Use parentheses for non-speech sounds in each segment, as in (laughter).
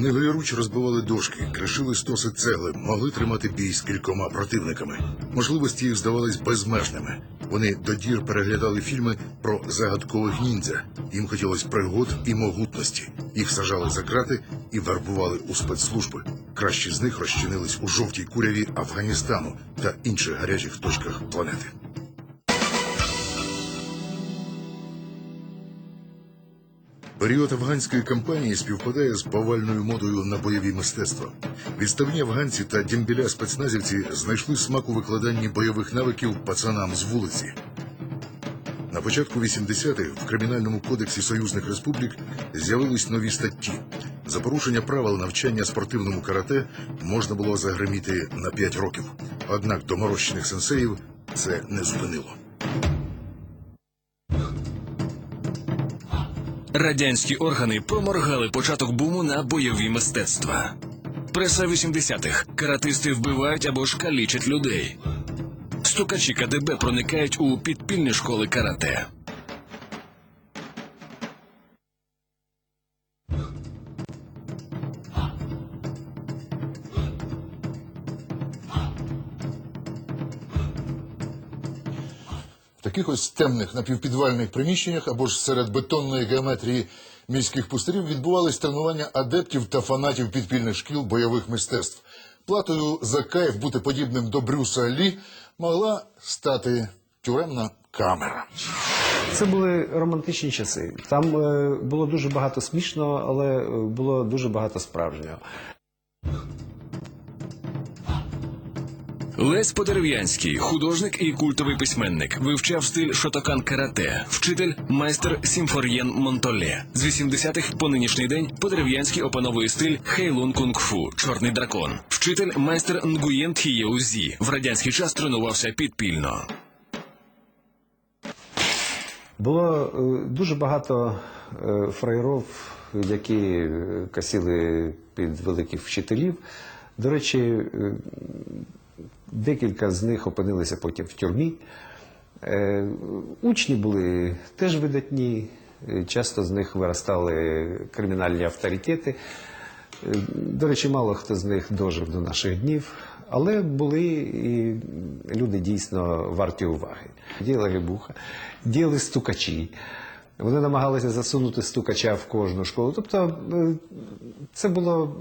Вони голіруч розбивали дошки, кришили стоси цегли, могли тримати бій з кількома противниками. Можливості їх здавались безмежними. Вони до дір переглядали фільми про загадкових ніндзя. Їм хотілось пригод і могутності. Їх сажали за крати і вербували у спецслужби. Кращі з них розчинились у жовтій куряві Афганістану та інших гарячих точках планети. Період афганської кампанії співпадає з повальною модою на бойові мистецтва. Відставні афганці та дімбіля спецназівці знайшли смак у викладанні бойових навиків пацанам з вулиці. На початку 80-х в Кримінальному кодексі союзних республік з'явились нові статті. За порушення правил навчання спортивному карате можна було загриміти на 5 років. Однак доморощених сенсеїв це не зупинило. Радянські органи проморгали початок буму на бойові мистецтва. Преса 80-х. Каратисти вбивають або ж калічать людей. Стукачі КДБ проникають у підпільні школи карате. В таких ось темних напівпідвальних приміщеннях або ж серед бетонної геометрії міських пустирів відбувались тренування адептів та фанатів підпільних шкіл бойових мистецтв. Платою за кайф бути подібним до Брюса Лі могла стати тюремна камера. Це були романтичні часи. Там е, було дуже багато смішного, але е, було дуже багато справжнього. Лесь Подерев'янський, художник і культовий письменник, вивчав стиль шотокан карате, вчитель майстер Сімфор'єн Монтоле. З 80-х по нинішній день Подерев'янський опановує стиль Хейлун Кунг-фу, чорний дракон. Вчитель майстер Нгуєн Тхієузі. В радянський час тренувався підпільно. Було е, дуже багато е, фраєров, які е, косили під великих вчителів. До речі, декілька з них опинилися потім в тюрмі. Е, Учні були теж видатні, е, часто з них виростали кримінальні авторитети. Е, До речі, мало хто з них дожив до наших днів, але були і люди дійсно варті уваги. Діяла Рибуха, діяли стукачі. Вони намагалися засунути стукача в кожну школу. Тобто це було,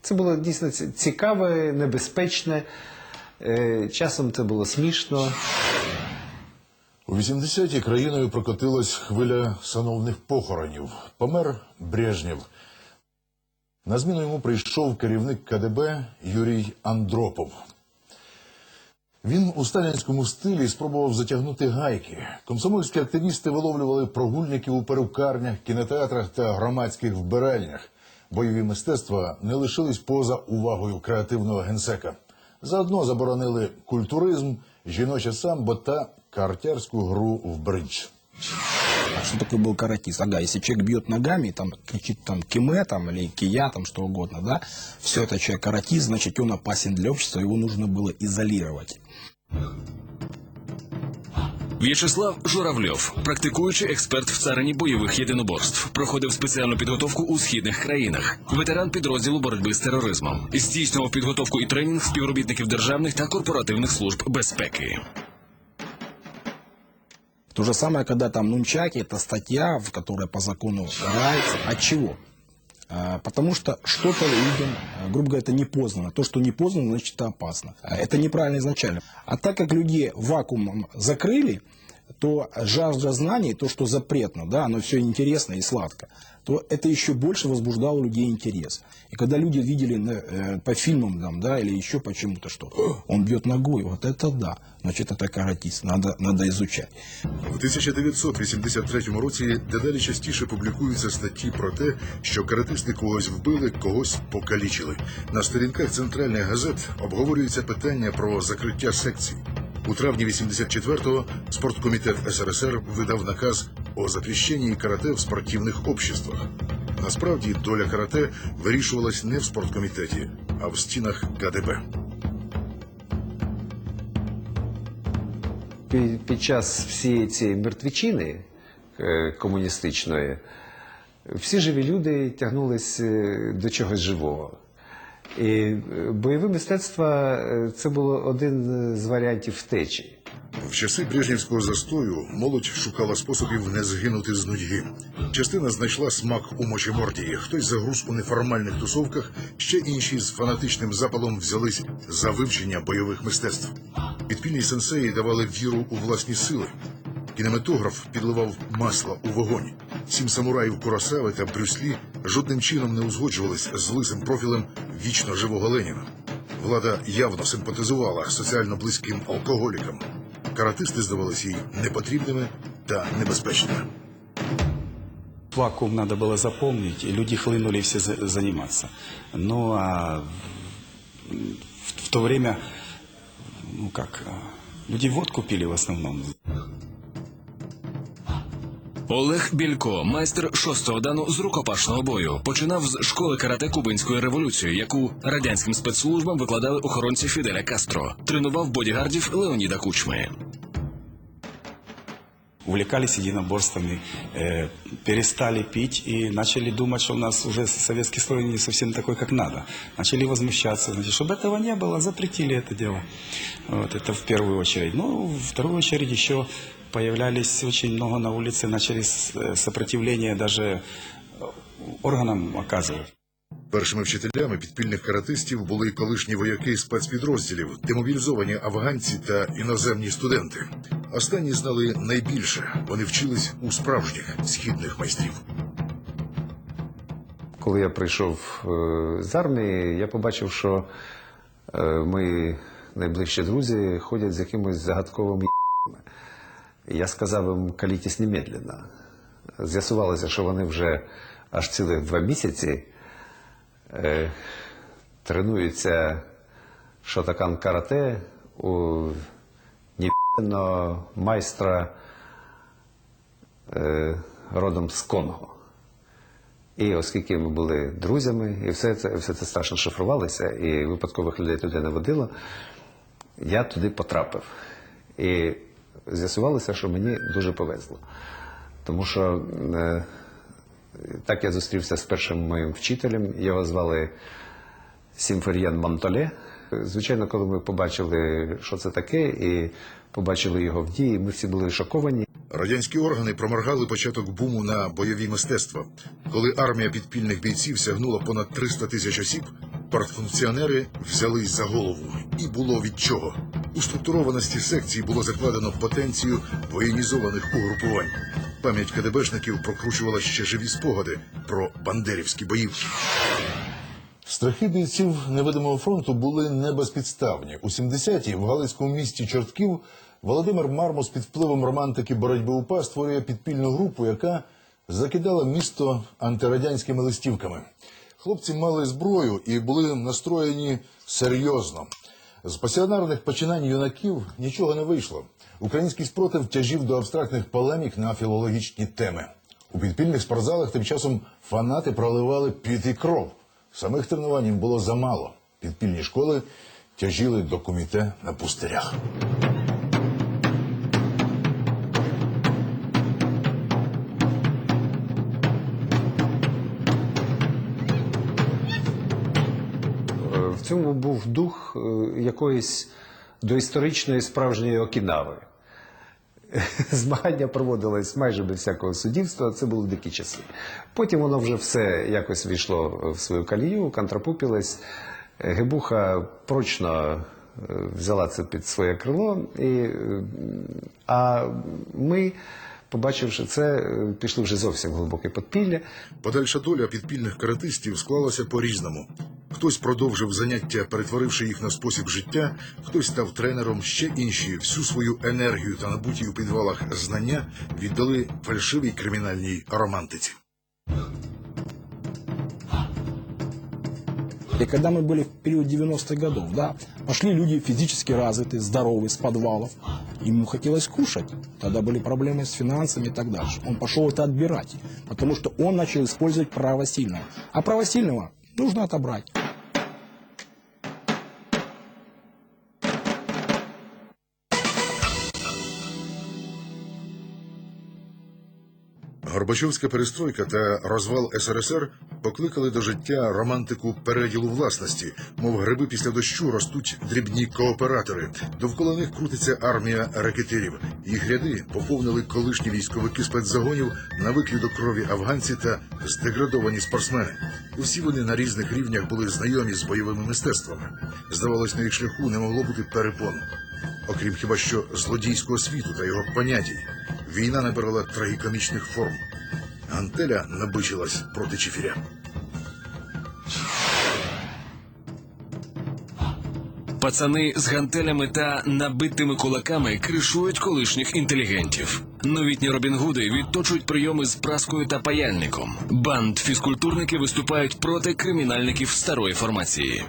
це було дійсно цікаве, небезпечне. Е, Часом це було смішно. У 80-ті країною прокотилась хвиля сановних похоронів. Помер Брежнєв. На зміну йому прийшов керівник КДБ Юрій Андропов. Він у сталінському стилі спробував затягнути гайки. Комсомольські активісти виловлювали прогульників у перукарнях, кінотеатрах та громадських вбиральнях. Бойові мистецтва не лишились поза увагою креативного генсека. Заодно заборонили культуризм, жіноче самбо та картярську гру в бридж. А что такое был каратист? Ага, если человек бьет ногами, там кричит там киме там, или кия, там что угодно, да, все это человек каратист, значит, он опасен для общества, его нужно было изолировать. В'ячеслав Журавльов, практикуючий експерт в царині бойових єдиноборств, проходив спеціальну підготовку у східних країнах. Ветеран підрозділу боротьби з тероризмом. Здійснював підготовку і тренінг співробітників державних та корпоративних служб безпеки. То же самое, когда там нунчаки, это статья, в которой по закону карается. От чего? А, Потому что что-то людям, а, грубо говоря, это не познано. То, что не познано, значит, это опасно. А Это неправильно изначально. А так как людей вакуумом закрыли, то жажда знаний, то, что запретно, да, оно все интересно и сладко, то это еще больше возбуждало у людей интерес. И когда люди видели на- э, по фильмам, там, да, или еще почему-то, что «О, он бьет ногой, вот это да, значит, это каратист, надо, надо изучать. У 1983 році дедалі частіше публікуються статті про те, що каратисти когось вбили, когось покалічили. На сторінках центральних газет обговорюється питання про закриття секцій. У травні 84-го спорткомітет СРСР видав наказ о запрещенні карате в спортивних обществах. Насправді доля карате вирішувалась не в спорткомітеті, а в стінах КДБ. Під, час всієї цієї мертвічини е, комуністичної Всі живі люди тягнулись е, до чогось живого. І е, бойове мистецтво е, це було один з варіантів втечі. В часи брежнівського застою молодь шукала способів не згинути з нудьги. Частина знайшла смак у мочемордії, хтось загруз у неформальних тусовках, ще інші з фанатичним запалом взялись за вивчення бойових мистецтв. Підпільні сенсеї давали віру у власні сили. Кінематограф підливав масло у вогонь. Сім самураїв Куросави та Брюслі жодним чином не узгоджувались з лисим профілем вічно живого Леніна. Влада явно симпатизувала соціально близьким алкоголікам. Каратисти здавалися їй непотрібними та небезпечними. Вакуум надо было заполнить, и люди хлынули все за-. Ну а в, то время, ну как, люди водку пили в основном. Олег Білько, майстер шостого дану з рукопашного бою, починав з школи карате кубинської революції, яку радянським спецслужбам викладали охоронці Фіделя Кастро. Тренував бодігардів Леоніда Кучми. Увлекались единоборствами, э, перестали пить и начали думать, что у нас уже советский строй не совсем такой, как надо. Начали возмущаться. Значит, чтобы этого не было, запретили это дело. Вот, это в первую очередь. Ну, в вторую очередь еще появлялись очень много на улице, начали с- э, сопротивление даже э, органам оказывать. Першими вчителями підпільних каратистів були колишні вояки спецпідрозділів, демобілізовані афганці та іноземні студенти. Останні знали найбільше. Вони вчились у справжніх східних майстрів. Коли я прийшов е, з армії, я побачив, що е, мої найближчі друзі ходять з якимось загадковими ***ми. я сказав їм калітесь немедленно. З'ясувалося, що вони вже аж цілих два місяці е, тренуються шотакан карате у ніби***ного майстра е, родом з Конго. І оскільки ми були друзями, і все це, все це страшно шифрувалося, і випадкових людей туди не водило, я туди потрапив. І з'ясувалося, що мені дуже повезло. Тому що е, так я зустрівся з першим моїм вчителем, його звали Сімфер'єн Монтоле. Звичайно, коли ми побачили, що це таке, і побачили його в дії, ми всі були шоковані. Радянські органи проморгали початок буму на бойові мистецтва. Коли армія підпільних бійців сягнула понад 300 тисяч осіб, партфункціонери взялись за голову. І було від чого. У структурованості секції було закладено потенцію воєнізованих угрупувань. Пам'ять КДБшників прокручувала ще живі спогади про бандерівські боївки. Страхи бійців невидимого фронту були не безпідставні. У 70-ті в галицькому місті Чортків Володимир Мармус під впливом романтики боротьби УПА створює підпільну групу, яка закидала місто антирадянськими листівками. Хлопці мали зброю і були настроєні серйозно. З пасіонарних починань юнаків нічого не вийшло. Український спротив тяжів до абстрактних полемік на філологічні теми. У підпільних спортзалах тим часом фанати проливали під і кров. Самих тренувань було замало. Підпільні школи тяжіли до коміте на пустирях. Цьому був дух е, якоїсь доісторичної справжньої Окінави. (laughs) Змагання проводились майже без всякого суддівства, це були дикі часи. Потім воно вже все якось війшло в свою калію, контрапупілось. Е, Гебуха прочно е, взяла це під своє крило, і, а ми, побачивши це, пішли вже зовсім глибоке підпілля. Подальша доля підпільних каратистів склалася по-різному. Хтось продовжив заняття, перетворивши їх на спосіб життя, хтось став тренером, ще інші всю свою енергію та набуті у підвалах знання віддали фальшивій кримінальній романтиці. И когда мы были в период 90-х годов, да, пошли люди физически развитые, здоровые, с подвалов. Ему хотелось кушать. Тогда были проблемы с финансами и так дальше. Он пошел это отбирать, потому что он начал использовать право сильного. А право сильного нужно отобрать. Горбачовська перестройка та розвал СРСР покликали до життя романтику переділу власності, мов гриби після дощу ростуть дрібні кооператори. Довкола них крутиться армія ракетирів. Їх ряди поповнили колишні військовики спецзагонів, навиклі до крові афганці та здеградовані спортсмени. Усі вони на різних рівнях були знайомі з бойовими мистецтвами. Здавалось, на їх шляху не могло бути перепон. Окрім хіба що злодійського світу та його понятій, війна набирала трагікомічних форм. Гантеля набичилась проти Чефіря. Пацани з гантелями та набитими кулаками кришують колишніх інтелігентів. Новітні Робінгуди відточують прийоми з праскою та паяльником. Банд фізкультурники виступають проти кримінальників старої формації.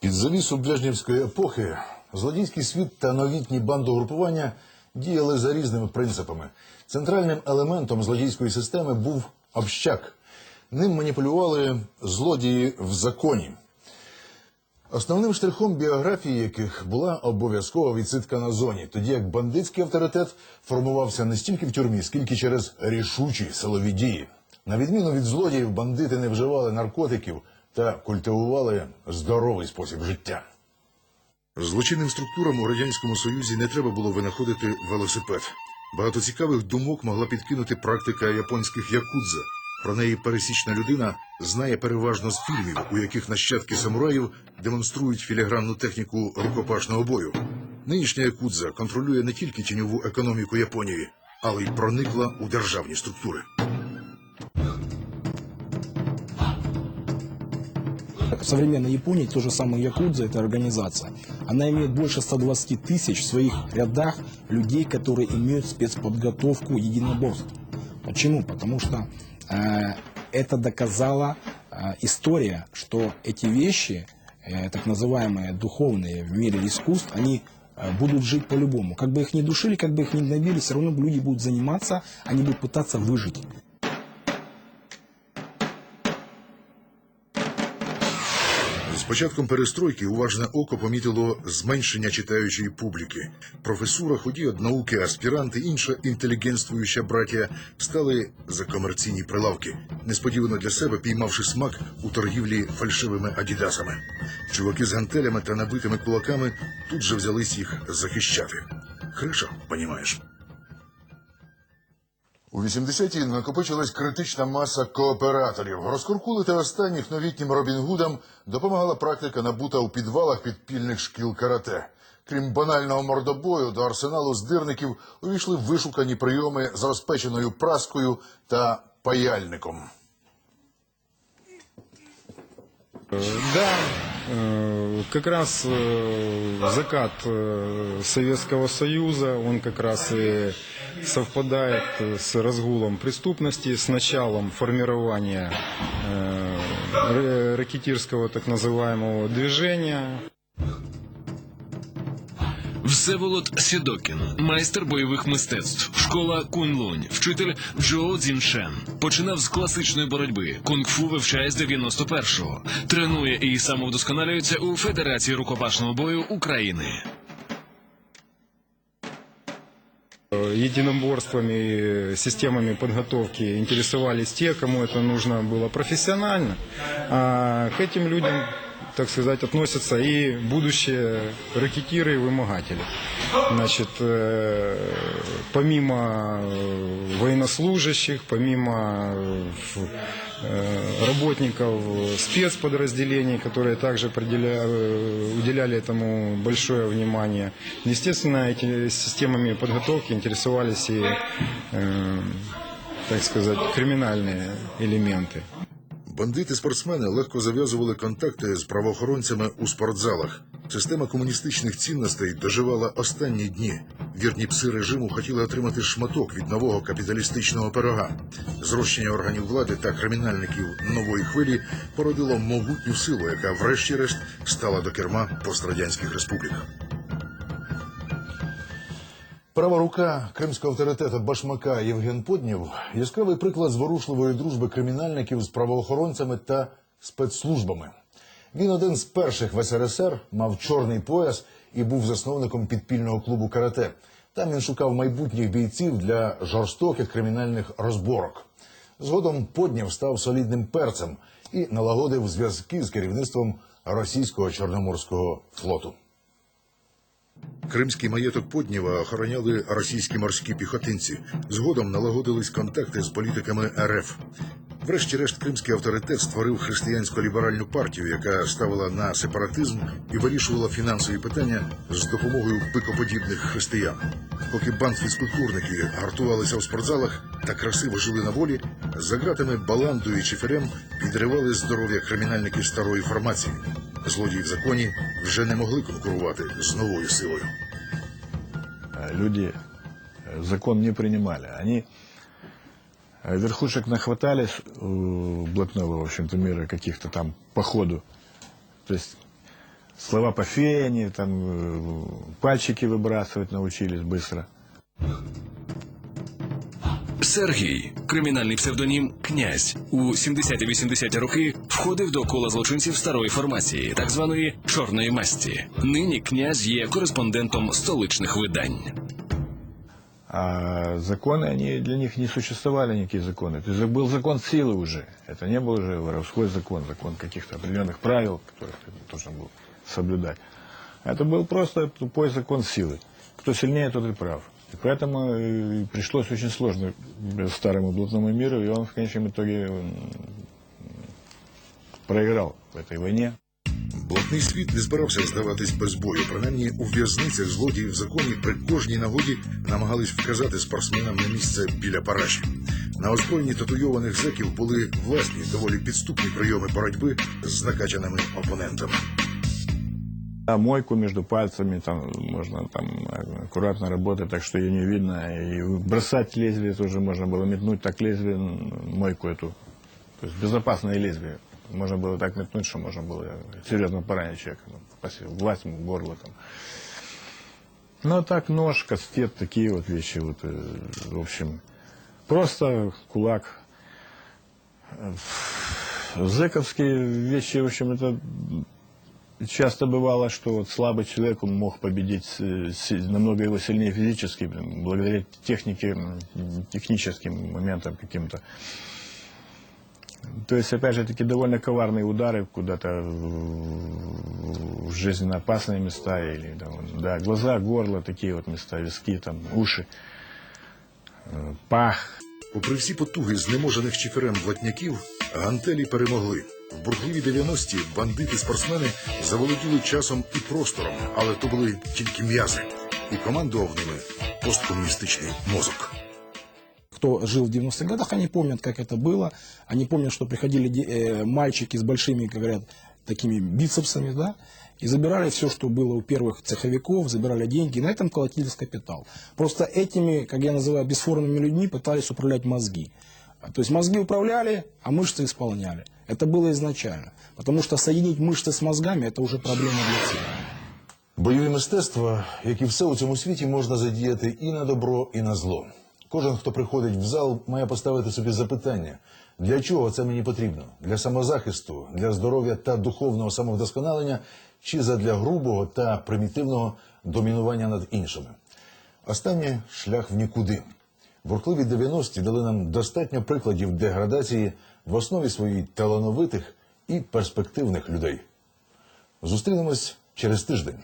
Під завісу Брежнєвської епохи злодійський світ та новітні бандогрупування діяли за різними принципами. Центральним елементом злодійської системи був общак. Ним маніпулювали злодії в законі. Основним штрихом біографії яких була обов'язкова відсидка на зоні, тоді як бандитський авторитет формувався не стільки в тюрмі, скільки через рішучі силові дії. На відміну від злодіїв, бандити не вживали наркотиків та культивували здоровий спосіб життя. Злочинним структурам у радянському союзі не треба було винаходити велосипед. Багато цікавих думок могла підкинути практика японських якудза. Про неї пересічна людина знає переважно з фільмів, у яких нащадки самураїв демонструють філігранну техніку рукопашного бою. Нинішня якудза контролює не тільки тіньову економіку Японії, але й проникла у державні структури. В современной Японии то же самое Якудза, это организация. Она имеет больше 120 тысяч в своих рядах людей, которые имеют спецподготовку единоборств. Почему? Потому что э, это доказала э, история, что эти вещи, э, так называемые духовные в мире искусств, они э, будут жить по-любому. Как бы их ни душили, как бы их ни гнобили, все равно люди будут заниматься, они будут пытаться выжить. Початком перестройки уважне око помітило зменшення читаючої публіки. Професура, ході од науки, аспіранти, інша інтелігентствуюча братія стали за комерційні прилавки, несподівано для себе піймавши смак у торгівлі фальшивими адідасами. Чуваки з гантелями та набитими кулаками тут же взялись їх захищати. Хриша, понімаєш. У 80-ті накопичилась критична маса кооператорів. Розкуркулити останніх новітнім Робін Гудам допомагала практика набута у підвалах підпільних шкіл карате. Крім банального мордобою, до арсеналу здирників увійшли вишукані прийоми з розпеченою праскою та паяльником. Да, э, как раз э, закат э, Советского Союза, он как раз и совпадает э, с разгулом преступности, с началом формирования э, р- ракетирского так называемого движения. Всеволод Сідокін, майстер бойових мистецтв, школа Кунь-Лунь, вчитель Джоу Цзіншен. Починав з класичної боротьби. Кунг-фу вивчає з 91-го. Тренує і самовдосконалюється у Федерації рукопашного бою України. единоборствами, системами подготовки интересовались те, кому это нужно было профессионально. А к этим людям, так сказать, относятся и будущие ракетиры и вымогатели. Значит, э, помимо э, военнослужащих, помимо э, работников спецподразделений, которые также уделяли этому большое внимание. Естественно, эти системами подготовки интересовались и, так сказать, криминальные элементы. Бандити-спортсмени легко зав'язували контакти з правоохоронцями у спортзалах. Система комуністичних цінностей доживала останні дні. Вірні пси режиму хотіли отримати шматок від нового капіталістичного пирога. Зрощення органів влади та кримінальників нової хвилі породило могутню силу, яка, врешті-решт, стала до керма пострадянських республік. Права рука кримського авторитета Башмака Євген Поднєв – яскравий приклад зворушливої дружби кримінальників з правоохоронцями та спецслужбами. Він один з перших в СРСР, мав чорний пояс і був засновником підпільного клубу карате. Там він шукав майбутніх бійців для жорстоких кримінальних розборок. Згодом Поднєв став солідним перцем і налагодив зв'язки з керівництвом російського чорноморського флоту. Кримський маєток Поднєва охороняли російські морські піхотинці. Згодом налагодились контакти з політиками РФ. Врешті-решт, кримський авторитет створив християнсько-ліберальну партію, яка ставила на сепаратизм і вирішувала фінансові питання з допомогою пикоподібних християн. Поки банд фізкультурники гартувалися у спортзалах та красиво жили на волі, за ґратами Баландою і Чеферем підривали здоров'я кримінальників старої формації. Злодії в законі вже не могли конкурувати з новою силою. А люди э, закон не принимали. Они э, верхушек нахватались у блатного, в общем-то, мира каких-то там по ходу. То есть слова по фене, там э, пальчики выбрасывать научились быстро. Сергій, кримінальний псевдонім князь, у 70-80 роки входив до кола злочинців старої формації, так званої чорної масті. Нині князь є кореспондентом столичних видань. А законы, они для них не существовали, никакие законы. То есть был закон силы уже. Это не был уже воровской закон, закон каких-то определенных правил, которых ты должен был соблюдать. Это был просто тупой закон силы. Кто сильнее, тот и прав. И поэтому э, пришлось очень сложно старому блудному миру, и он в конечном итоге м, проиграл в этой войне. Блатний світ не збирався здаватись без бою. Принаймні у в'язницях злодії в законі при кожній нагоді намагались вказати спортсменам на місце біля параші. На озброєнні татуйованих зеків були власні доволі підступні прийоми боротьби з накачаними опонентами. А мойку между пальцами там можно там аккуратно работать, так что ее не видно. И бросать лезвие тоже можно было метнуть так лезвие, мойку эту. То есть безопасное лезвие. Можно было так метнуть, что можно было серьезно поранить человека. ну, попасть в глаз, ему, горло там. Ну а так нож, кастет, такие вот вещи. Вот, э, в общем, просто кулак. Зэковские вещи, в общем, это Часто бывало, что вот слабый человек он мог победить э, си- намного его сильнее физически, блин, благодаря технике, м, техническим моментам каким-то. То есть, опять же, таки довольно коварные удары куда-то в в жизненно опасные места. Или, там, да, глаза, горло, такие вот места, виски, там, уши, э, пах. Попри всі потуги знеможених чиферем блатняків, гантелі перемогли. В бурхливі 90-ті бандити-спортсмени заволоділи часом і простором, але то були тільки м'язи. І командував ними посткомуністичний мозок. Кто жил в 90-х годах, они помнят, как это было. Они помнят, что приходили де- э, мальчики с большими, как говорят, такими бицепсами, да, и забирали все, что было у первых цеховиков, забирали деньги, и на этом колотились капитал. Просто этими, как я называю, бесформенными людьми пытались управлять мозги. А, То есть мозги управляли, а мышцы исполняли. Это было изначально. Потому что соединить мышцы с мозгами – это уже проблема для всех. Бойові мистецтва, як і все у цьому світі, можна задіяти і на добро, і на зло. Кожен, хто приходить в зал, має поставити собі запитання, для чого це мені потрібно? Для самозахисту, для здоров'я та духовного самовдосконалення, чи задля грубого та примітивного домінування над іншими. Останнє шлях в нікуди. Бурхливі 90-ті дали нам достатньо прикладів деградації в основі своїй талановитих і перспективних людей. Зустрінемось через тиждень.